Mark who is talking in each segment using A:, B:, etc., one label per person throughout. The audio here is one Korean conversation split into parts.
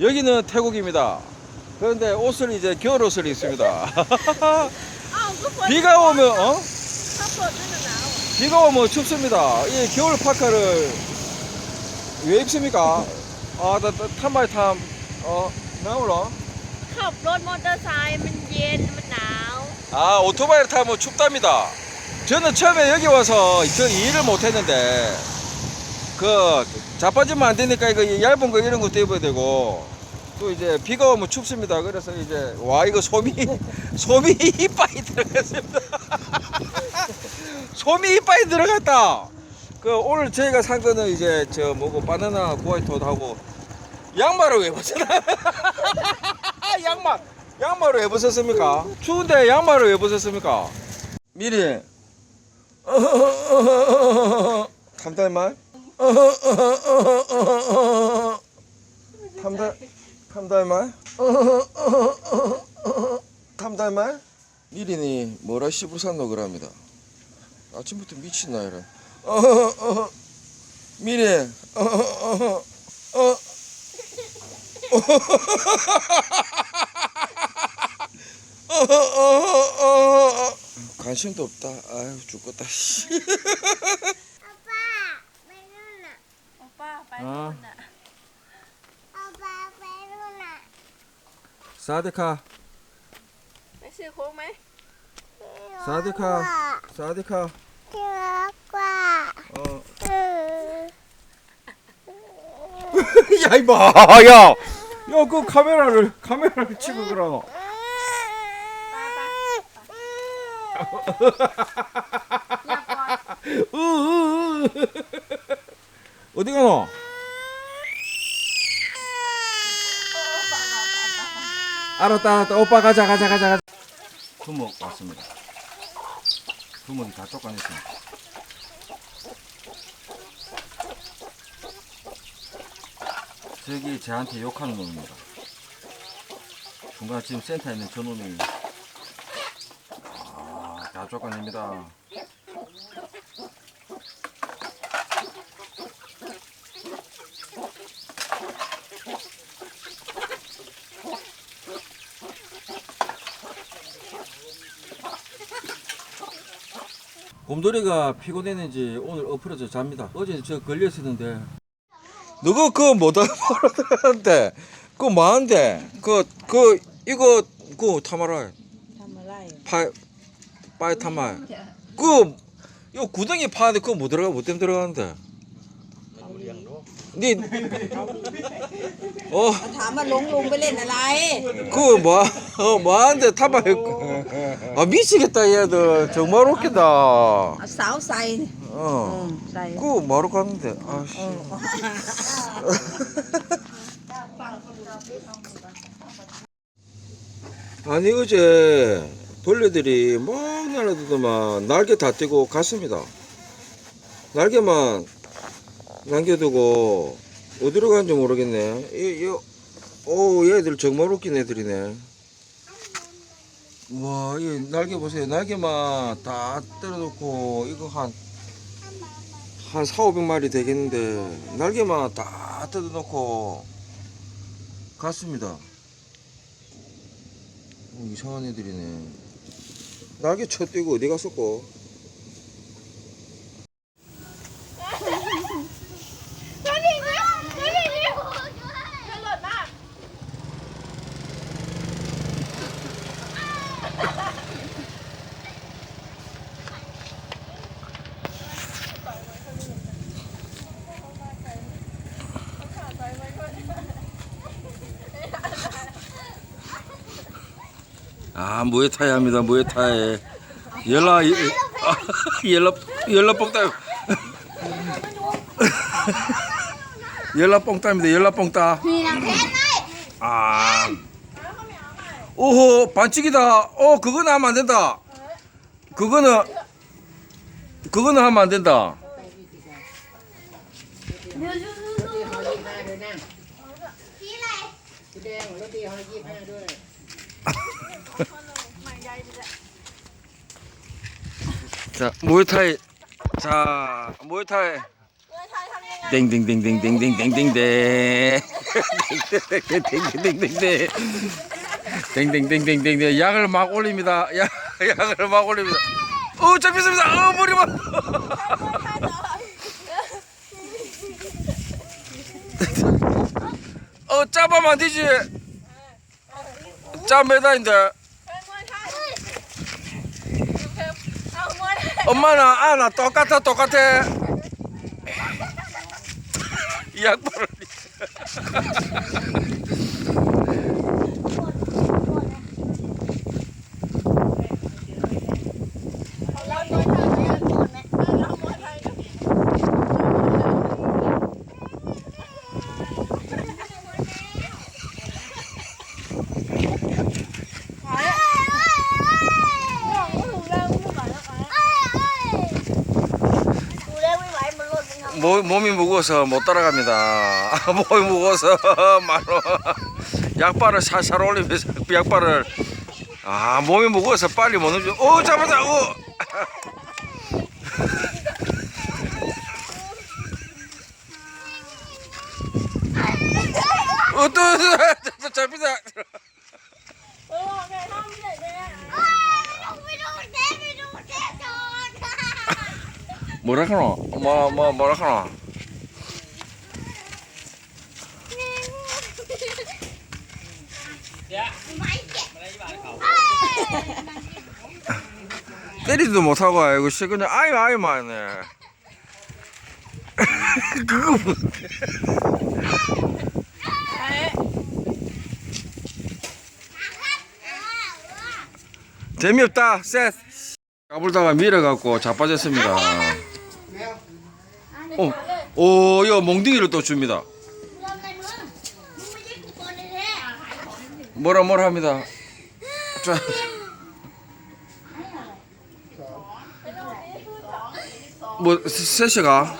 A: 여기는 태국입니다. 그런데 옷을 이제 겨울 옷을 입습니다. 비가 오면 어? 비가 오면 춥습니다. 이 겨울 파카를 왜 입습니까? 아, 나, 나 탐바이 탐, 어, 나올라?
B: ขับรถมอเตอร์ไซค์มันเย็น มันหนาว
A: 아, 오토바이를 타면 춥답니다. 저는 처음에 여기 와서 저 일을 못 했는데, 그, 자빠지면 안 되니까 이거 얇은 거 이런 것도 입어야 되고, 또 이제 비가 오면 춥습니다. 그래서 이제, 와, 이거 소미, 소미 이빨이 들어갔습니다. 소미 이빨이 들어갔다! 그, 오늘 저희가 산 거는 이제, 저, 뭐고, 바나나 구아이토하고, 양말을 왜 벗어나? 양말! 양말을 왜 벗었습니까? 추운데 양말을 왜 벗었습니까? 미리 탐달말? 탐달 탐달말? 탐달말? 미리니 뭐라 씹을 산노 그럽니다. 아침부터 미친 나 이래. 미리 관심도 없다. 아유 죽겠다. 씨.
B: โอ ป้า ไป
A: อ๋อ
B: นู่นน่ะ
A: 사디카
B: ไปซื้อโค้กไหม
A: 사디카 사디카 어. 야 이봐 야. 야 그 카메라를 카메라를 치고 그러노.
B: อยากกอด
A: 으, 으, 으. 어디 가노? 알았다 알았다. 오빠 가자 가자 가자 가자. 두목 왔습니다. 두목이 다 쫓아냈습니다. 저기 저한테 욕하는 놈입니다. 중간 지금 센터에 있는 저놈이. 아, 다 쫓아냅니다 곰돌이가 피곤했는지 오늘 엎어져 잡니다. 어제 저 걸렸었는데. 너가 그거 못하는 버릇한데 그거 뭐한데 그, 그, 이거, 그, 타마라.
B: 타마라요.
A: 파, 파이 타마. 네. 그, 이거 구덩이 파는데 그거 못 들어가, 못땜 들어가는데. 니, 어,
C: ถามมาลงลุงไปเล่นอะไร
A: 그 뭐, 어, 뭐하는데 타마. 아, 미치겠다, 얘들. 정말 웃기다.
C: เอาสาวใส่
A: 어.
C: ใส่
A: 그 뭐하러 갔는데 아씨 아니 어제 벌레들이 막 날아들더만 날개 다 떼고 갔습니다 날개만 남겨두고 어디로 간지 모르겠네 이, 이, 오 얘들 정말 웃긴 애들이네 와, 이 날개 보세요. 날개만 다 때려놓고 이거 한 한 4, 500마리 되겠는데 날개만 다 뜯어놓고 갔습니다. 어, 이상한 애들이네. 날개 쳐 떼고 어디 갔었고? 啊 무에타이 합니다. 무에타이. 열라 이- 아, 열라 열라 뽕따. 열라 뽕따입니다. 열라 뽕따. 아. 오호 반칙이다. 어 그거는 하면 안 된다. 그거는 그거는 하면 안 된다. 자, 모유타이. 자, 모유타이. 땡땡땡땡땡땡땡 땡땡땡땡땡땡 땡땡땡땡땡땡 약을 막 올립니다. 약, 약을 막 올립니다. 어, 잡혔습니다. 어, 머리 막. 어, 짜봐만 되지. 짜 매다인데. 엄마는 아나 똑같아 똑같아. 이 약발을 모, 몸이 무거워서 못 따라갑니다. 몸이 무거워서 말로 약발을 살살 올리면서 그 약발을 아 몸이 무거워서 빨리 못 움직여. 어 잡았다. 어. 어또 또 잡히다. 뭐라 하노? 뭐 뭐 뭐라 하노? 때리지도 못하고 아이고 씨 그냥 아이 아이만 해. 그거 뭐. 재미없다 셋 까불다가 밀어갖고 자빠졌습니다 어, 오, 이거 몽둥이를 또 줍니다. 뭐라 뭐라 합니다. 자, 뭐 셋이가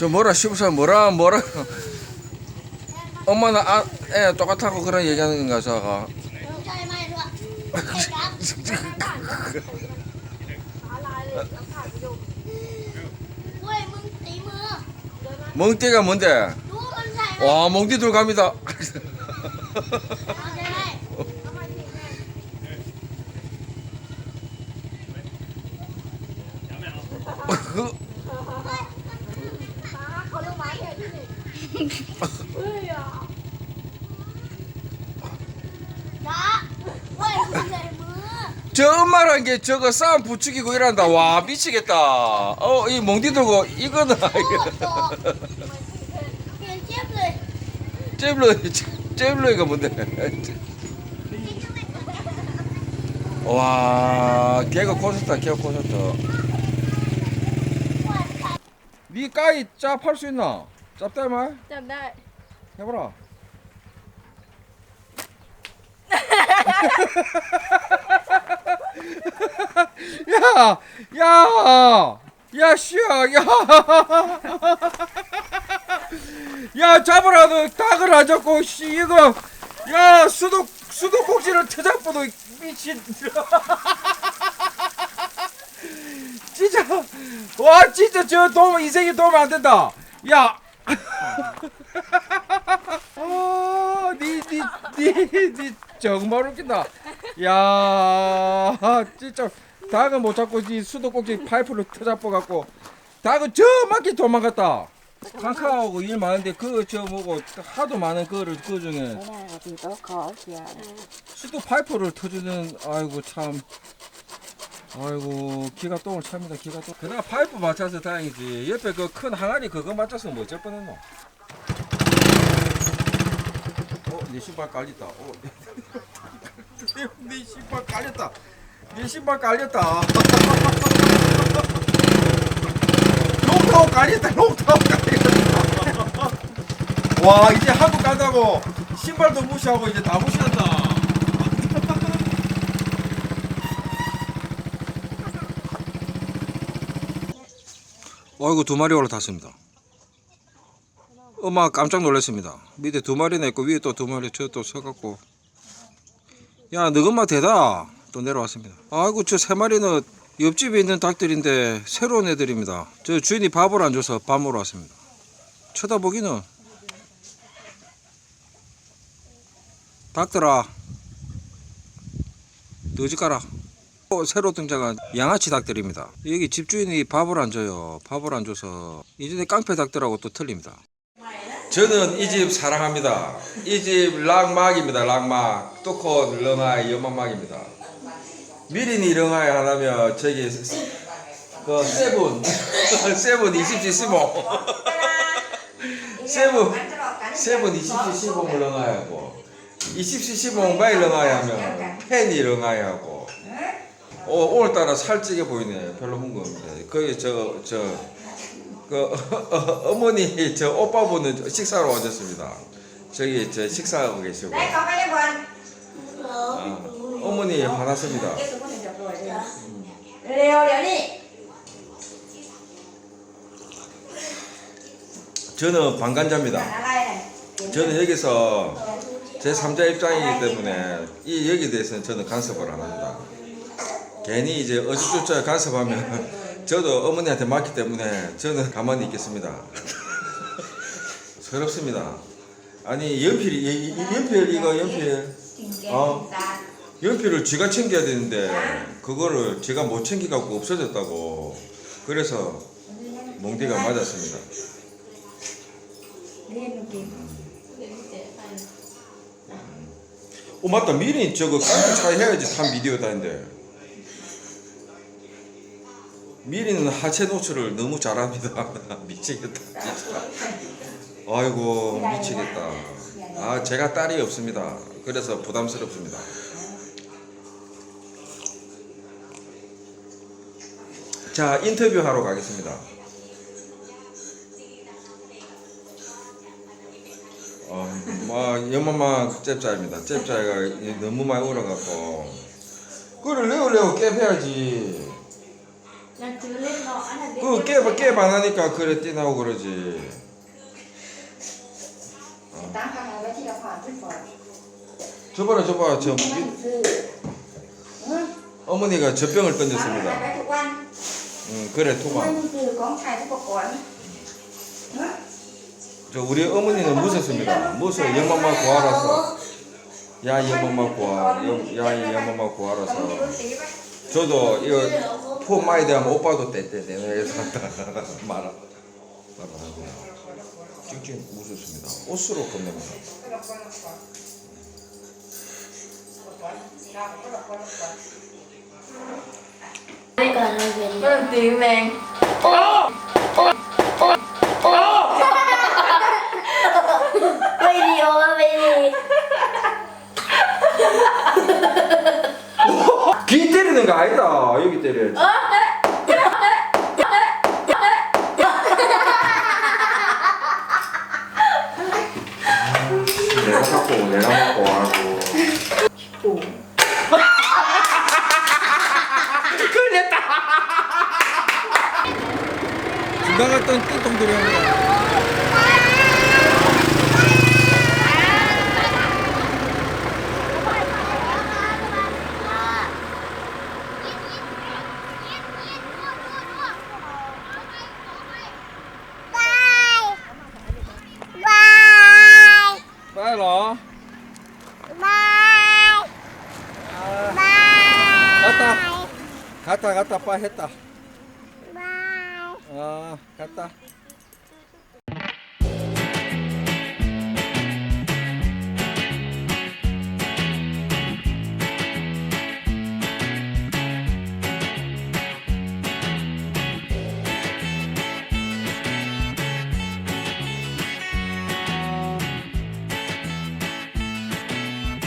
A: 저 뭐라 씹어서 뭐라 뭐라. 엄마는 아, 애 똑같다고 그런 얘기하는 건가 저가. 멍띠가 뭔데? 와 멍띠 둘 갑니다 저 엄마란 게 저거 싸움 부추기고 이란다 와 미치겠다 어 이 멍띠 들고 이거는 잽러 잽러가 뭔데 와 개가 콘서트다 개가 콘서트 니 까이 짭할 수 있나 짭다 말
B: จับได้
A: 해봐라 야, 야, 야, 씨야, 야, 야, 잡으라, 너 닭을 안 잡고, 씨, 이거, 야, 수도, 수도꼭지를 터잡고도 미친. 진짜, 와, 진짜 저 도움, 인생이 도움 안 된다. 야. 아, 니, 니, 니, 니, 정말 웃긴다. 야, 진짜 닭은 못 잡고 이 수도꼭지 파이프를 터잡고 갖고 닭은 저만큼 도망갔다. 칸카하고 일 많은데 그 저 뭐고 하도 많은 거를 그 중에 수도 파이프를 터주는 아이고 참 아이고 기가 똥을 찹니다 기가 똥 그나마 파이프 맞춰서 다행이지 옆에 그 큰 항아리 그거 맞췄으면 뭐 어쩔 뻔했노 어, 내 신발 깔렸다. 어, 내, 내 신발 깔렸다. 내 신발 깔렸다. 롱타워 깔렸다. 롱타워 깔렸다. 와, 이제 한국 간다고 신발도 무시하고 이제 다 무시한다. 어이구 두 마리 올라탔습니다. 엄마 깜짝 놀랐습니다. 밑에 두 마리나 있고 위에 또 두 마리 저 또 서갖고 야 너것만 대다 또 내려왔습니다. 아이고 저 세 마리는 옆집에 있는 닭들인데 새로운 애들입니다. 저 주인이 밥을 안 줘서 밥 먹으러 왔습니다. 쳐다보기는 닭들아 너지 가라. 또 새로 등장한 양아치 닭들입니다. 여기 집주인이 밥을 안 줘요. 밥을 안 줘서 이전에 깡패 닭들하고 또 틀립니다. 저는 이 집 사랑합니다. 이 집 락막입니다. 락막. 뚜코 렁아이 연막막입니다. 미린이 렁아이 하나면 저기 그 세븐 세븐 27 15 세븐 세븐 27 15을 렁아이하고 27 15 마일 렁아이 하면 팬이 렁아이 하고 어, 오늘따라 살찌게 보이네. 별로 궁금합니다. 거기 저, 저, 그, 어머니, 저 오빠분은 식사로 오셨습니다. 저기 저 식사하고 계시고. 아, 어머니 화났습니다.
C: Đều đi.
A: 저는
C: này.
A: 저는 여기서 제 3자 입장이기 때문에 이 여기에 대해서는 저는 간섭을 안 합니다. 괜히 이제 어주조차 간섭하면 저도 어머니한테 맞기 때문에 저는 가만히 있겠습니다. 서럽습니다. 아니 연필이 이- 이- 연필 이거 연필 어 연필을 쥐가 챙겨야 되는데 그거를 제가 못 챙기갖고 없어졌다고. 그래서 몽디가 맞았습니다. 어 맞다. 미리 저거 깡패 차이 해야지 탄 미디어 다인데. 미리는 하체 노출을 너무 잘합니다. 미치겠다 진짜. 아이고 미치겠다. 아 제가 딸이 없습니다. 그래서 부담스럽습니다 자 인터뷰 하러 가겠습니다 어, 뭐 연마마 잽자입니다. 잽자가 너무 많이 울어갖고 그걸 레오레오 깨봐야지. 그 깨봐 깨봐 안 하니까 그래 뛰나오고 그러지.
C: Phải.
A: 저봐라 저봐 저.
C: Ừ.
A: 어머니가 젖병을 던졌습니다. 응 그래 토마. 저 우리 어머니는 무섭습니다. 무서 연마마 구하라서 야 연마마 구하 야 구하라서
C: đi tí vậy.
A: 저도 이거 포 많이 대하면 오빠도 해서 말아 말아하고 찡찡 웃었습니다. 옷으로 끝냅니다. 你个女，点名。 나갔던 띵동들이 합니다. 빨리 와. 갔다. 갔다 갔다 빠 했다. 아 갔다.